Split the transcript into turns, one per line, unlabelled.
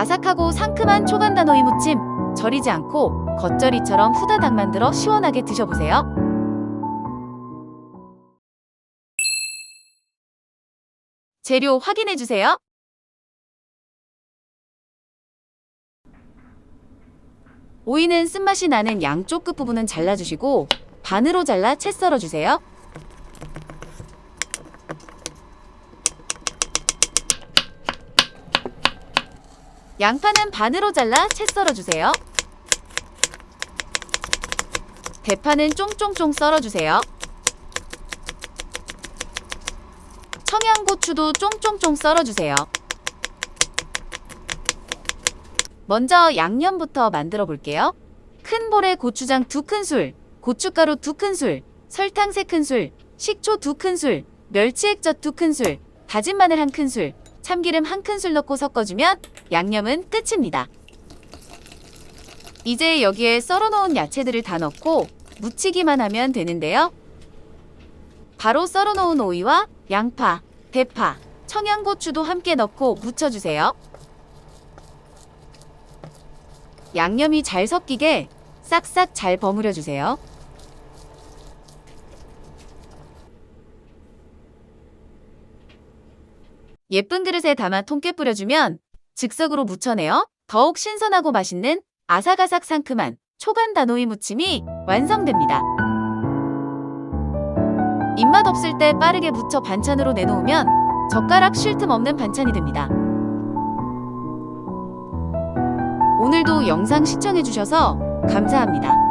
아삭하고 상큼한 초간단오이 무침 절이지 않고 겉절이처럼 후다닥 만들어 시원하게 드셔보세요. 재료 확인해 주세요. 오이는 쓴맛이 나는 양쪽 끝부분은 잘라주시고 반으로 잘라 채 썰어주세요. 양파는 반으로 잘라 채 썰어주세요. 대파는 쫑쫑쫑 썰어주세요. 청양고추도 쫑쫑쫑 썰어주세요. 먼저 양념부터 만들어 볼게요. 큰 볼에 고추장 2큰술, 고춧가루 2큰술, 설탕 3큰술, 식초 2큰술, 멸치액젓 2큰술, 다진 마늘 1큰술, 참기름 1큰술 넣고 섞어주면 양념은 끝입니다. 이제 여기에 썰어놓은 야채들을 다 넣고 무치기만 하면 되는데요. 바로 썰어놓은 오이와 양파, 대파, 청양고추도 함께 넣고 무쳐주세요. 양념이 잘 섞이게 싹싹 잘 버무려 주세요. 예쁜 그릇에 담아 통깨 뿌려주면 즉석으로 무쳐내어 더욱 신선하고 맛있는 아삭아삭 상큼한 초간 단오이 무침이 완성됩니다. 입맛 없을 때 빠르게 무쳐 반찬으로 내놓으면 젓가락 쉴 틈 없는 반찬이 됩니다. 오늘도 영상 시청해주셔서 감사합니다.